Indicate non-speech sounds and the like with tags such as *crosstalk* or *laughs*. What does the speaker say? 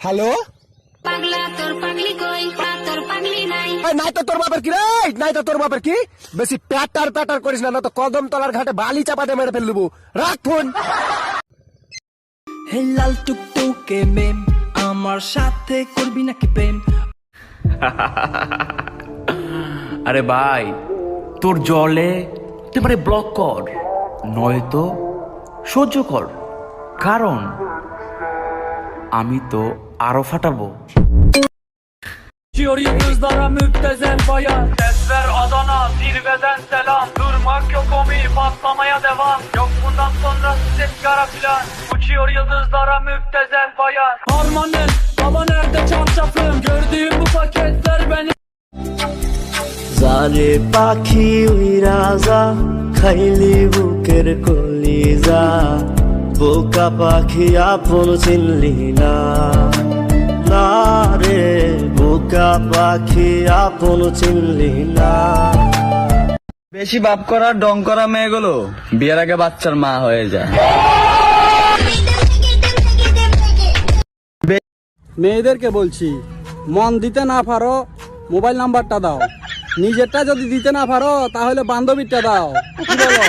Hello পাগলা তোর পাগলি কই? তোর পাগলি নাই। তো তোর বাপের কি রে? নাই তো তোর বাপের কি? বেশি প্যাটার প্যাটার করিস না না তো কদম তলার ঘাটে বালি চাপাতে মেরে ফেল রাখ ফোন। হে লাল টুকটুকে মেম আমার সাথে করবি নাকি প্রেম? *laughs* আরে ভাই তোর জলে একেবারে ব্লক কর নয়তো সহ্য কর। কারণ আমি তো আরো ফাটাবো Geçiyor yıldızlara müptezel bayan Sesler Adana zirveden selam Durmak yok omi patlamaya devam Yok bundan sonra ses kara filan Uçuyor yıldızlara müptezel bayan Harmanın baba nerede çarşafım Gördüğüm bu paketler benim জারে পাখি উইরা যা খাইলি বুকের কলিজা বোকা পাখি আপন চিনলি না না রে বোকা পাখি আপন চিনলি না। বেশি বাপ করা ডং করা মেয়েগুলো বিয়ের আগে বাচ্চার মা হয়ে যায়। মেয়েদেরকে বলছি মন দিতে না পারো মোবাইল নাম্বারটা দাও। নিজেরটা যদি দিতে না পারো তাহলে বান্ধবীরটা দাও। কি বলো?